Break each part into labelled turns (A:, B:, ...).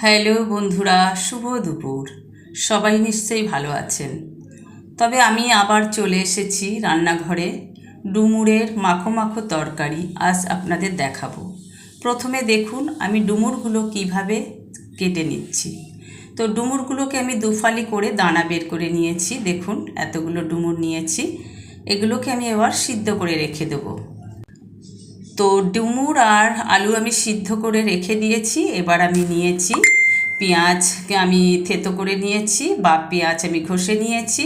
A: Hello বন্ধুরা, শুভ দুপুর। সবাই নিশ্চয়ই ভালো আছেন। তবে আমি আবার চলে এসেছি রান্নাঘরে। ডুমুরের মাখো মাখো তরকারি আজ আপনাদের দেখাবো। প্রথমে দেখুন আমি ডুমুরগুলো কীভাবে কেটে নিচ্ছি। তো ডুমুরগুলোকে আমি দুফালি করে দানা বের করে নিয়েছি। দেখুন, এতগুলো ডুমুর নিয়েছি। এগুলোকে আমি এবার সিদ্ধ করে রেখে দেবো। তো ডুমুর আর আলু আমি সিদ্ধ করে রেখে দিয়েছি, এবার আমি নিয়েছি পেঁয়াজকে আমি থেতো করে নিয়েছি, বা পেঁয়াজ আমি ঘষে নিয়েছি,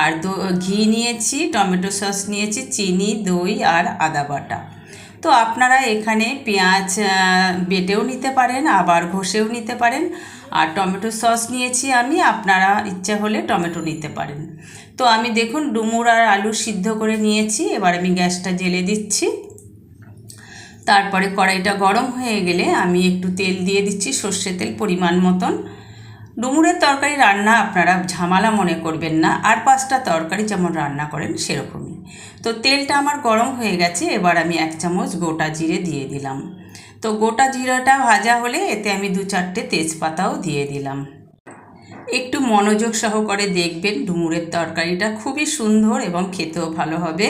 A: আর ঘি নিয়েছি, টমেটো সস নিয়েছি, চিনি, দই আর আদা বাটা। তো আপনারা এখানে পেঁয়াজ বেটেও নিতে পারেন, আবার ঘষেও নিতে পারেন, আর টমেটো সস নিয়েছি আমি, আপনারা ইচ্ছা হলে টমেটো নিতে পারেন। তো আমি দেখুন, ডুমুর আর আলু সিদ্ধ করে নিয়েছি, এবার আমি গ্যাসটা জেলে দিচ্ছি। তারপরে কড়াইটা গরম হয়ে গেলে আমি একটু তেল দিয়ে দিচ্ছি, সর্ষে তেল পরিমাণ মতন। ডুমুরের তরকারি রান্না আপনারা ঝামালা মনে করবেন না, আর পাঁচটা তরকারি যেমন রান্না করেন সেরকমই। তো তেলটা আমার গরম হয়ে গেছে, এবার আমি এক চামচ গোটা জিরে দিয়ে দিলাম। তো গোটা জিরাটা ভাজা হলে এতে আমি দু চারটে তেজপাতাও দিয়ে দিলাম। একটু মনোযোগ সহকারে দেখবেন ডুমুরের তরকারিটা খুবই সুন্দর এবং খেতেও ভালো হবে।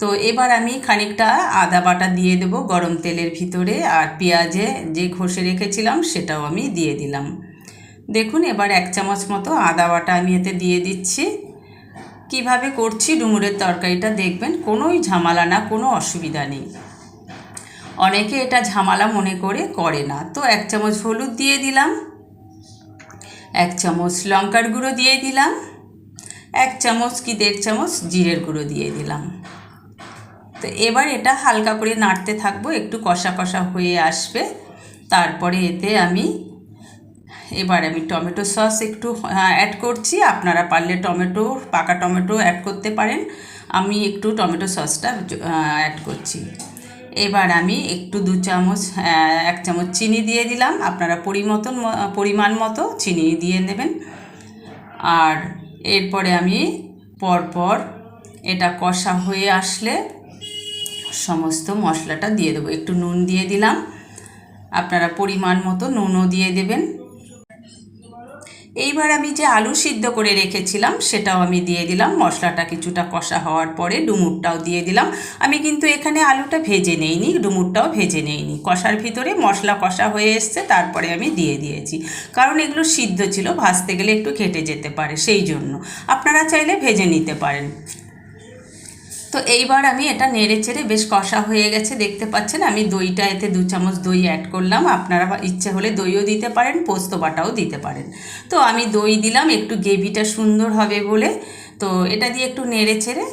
A: তো এবার আমি খানিকটা আদা বাটা দিয়ে দেব গরম তেলের ভিতরে আর পেঁয়াজে যে ঘষে রেখেছিলাম সেটাও আমি দিয়ে দিলাম। দেখুন, এবার এক চামচ মতো আদা বাটা আমি এতে দিয়ে দিচ্ছি। কীভাবে করছি ডুমুরের তরকারিটা দেখবেন, কোনোই ঝামেলা না, কোনো অসুবিধা নেই। অনেকে এটা ঝামেলা মনে করে করে না। তো এক চামচ হলুদ দিয়ে দিলাম, এক চামচ লঙ্কার গুঁড়ো দিয়ে দিলাম, এক চামচ কি দেড় চামচ জিরের গুঁড়ো দিয়ে দিলাম। তো এবার এটা হালকা করে নাড়তে থাকব, একটু কষা কষা হয়ে আসবে। তারপরে এতে আমি, এবার আমি টমেটো সস একটু অ্যাড করছি। আপনারা পারলে টমেটো, পাকা টমেটো অ্যাড করতে পারেন। আমি একটু টমেটো সসটা অ্যাড করছি। এবার আমি একটু দু চামচ এক চামচ চিনি দিয়ে দিলাম। আপনারা পরিমতন পরিমাণ মতো চিনি দিয়ে নেবেন আর এরপরে আমি পরপর এটা কষা হয়ে আসলে সমস্ত মশলাটা দিয়ে দেবো। একটু নুন দিয়ে দিলাম। আপনারা পরিমাণ মতো নুনও দিয়ে দেবেন। এইবার আমি যে আলু সিদ্ধ করে রেখেছিলাম, সেটাও আমি দিয়ে দিলাম। মশলাটা কিছুটা কষা হওয়ার পরে ডুমুরটাও দিয়ে দিলাম। আমি কিন্তু এখানে আলুটা ভেজে নেইনি, ডুমুরটাও ভেজে নেইনি। কষার ভিতরে মশলা কষা হয়ে এসছে, তারপরে আমি দিয়ে দিয়েছি। কারণ এগুলো সিদ্ধ ছিল, ভাজতে গেলে একটু ঘেটে যেতে পারে, সেই জন্য। আপনারা চাইলে ভেজে নিতে পারেন। তো এইবার আমি এটা নেড়ে চেড়ে বেশ কষা হয়ে গেছে, দেখতে পাচ্ছেন? আমি দইটা এতে দু চামচ দই অ্যাড করলাম। আপনারা ইচ্ছে হলে দইও দিতে পারেন, পোস্ত বাটাও দিতে পারেন। তো আমি দই দিলাম, একটু গ্রেভিটা সুন্দর হবে বলে। তো এটা দিয়ে একটু নেড়ে চেড়ে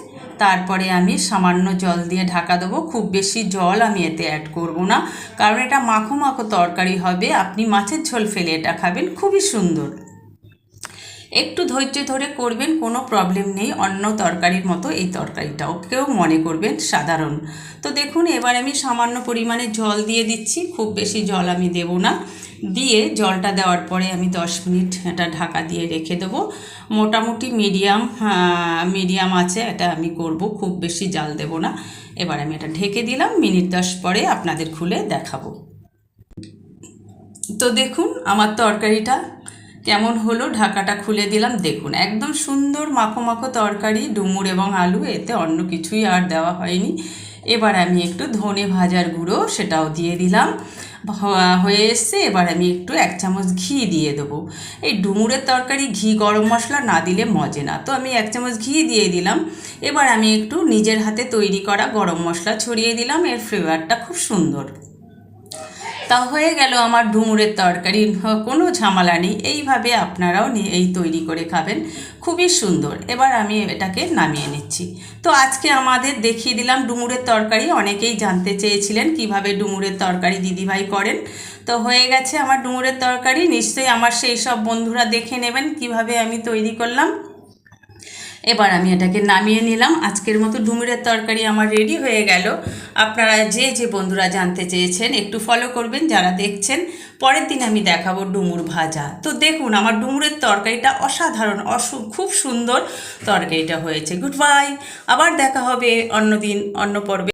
A: তারপরে আমি সামান্য জল দিয়ে ঢাকা দেবো। খুব বেশি জল আমি এতে অ্যাড করব না, কারণ এটা মাখো মাখো তরকারি হবে। আপনি মাছের ঝোল ফেলে এটা খাবেন, খুবই সুন্দর। একটু ধৈর্য ধরে করবেন, কোনো প্রবলেম নেই। অন্য তরকারির মতো এই তরকারিটাও কেউ মনে করবেন সাধারণ। তো দেখুন, এবার আমি সামান্য পরিমাণে জল দিয়ে দিচ্ছি। খুব বেশি জল আমি দেব না। দিয়ে জলটা দেওয়ার পরে আমি দশ মিনিট এটা ঢাকা দিয়ে রেখে দেবো। মোটামুটি মিডিয়াম মিডিয়াম আছে, এটা আমি করব। খুব বেশি জাল দেব না। এবার আমি এটা ঢেকে দিলাম। মিনিট দশ পরে আপনাদের খুলে দেখাবো। তো দেখুন, আমার তরকারিটা কেমন হলো? ঢাকাটা খুলে দিলাম, দেখুন। একদম সুন্দর মাখো মাখো তরকারি, ডুমুর এবং আলু, এতে অন্য কিছুই আর দেওয়া হয়নি। এবার আমি একটু ধনে ভাজার গুঁড়ো, সেটাও দিয়ে দিলাম। হয়ে এসছে, এবার আমি একটু এক চামচ ঘি দিয়ে দেবো। এই ডুমুরের তরকারি, ঘি গরম মশলা না দিলে মজে না। তো আমি এক চামচ ঘি দিয়ে দিলাম। এবার আমি একটু নিজের হাতে তৈরি করা গরম মশলা ছড়িয়ে দিলাম। এর ফ্লেভারটা খুব সুন্দর। তা হয়ে গেল আমার ডুমুরের তরকারি। কোনো ঝামেলা নেই। এইভাবে আপনারাও এই তৈরি করে খাবেন। খুবই সুন্দর। এবার আমি এটাকে নামিয়ে নিচ্ছি। তো আজকে আমাদের দেখিয়ে দিলাম ডুমুরের তরকারি। অনেকেই জানতে চেয়েছিলেন কীভাবে ডুমুরের তরকারি দিদিভাই করেন। তো হয়ে গেছে আমার ডুমুরের তরকারি। নিশ্চয়ই আমার সেই সব বন্ধুরা দেখে নেবেন কীভাবে আমি তৈরি করলাম। এবার আমি এটাকে নামিয়ে নিলাম। আজকের মতো ডুমুরের তরকারি আমার রেডি হয়ে গেল। আপনারা যে যে বন্ধুরা জানতে চেয়েছেন একটু ফলো করবেন, যারা দেখছেন, পরের দিন আমি দেখাবো ডুমুর ভাজা। তো দেখুন, আমার ডুমুরের তরকারিটা অসাধারণ, অসু খুব সুন্দর তরকারিটা হয়েছে। গুড বাই আবার দেখা হবে অন্য দিন অন্য পর্বে।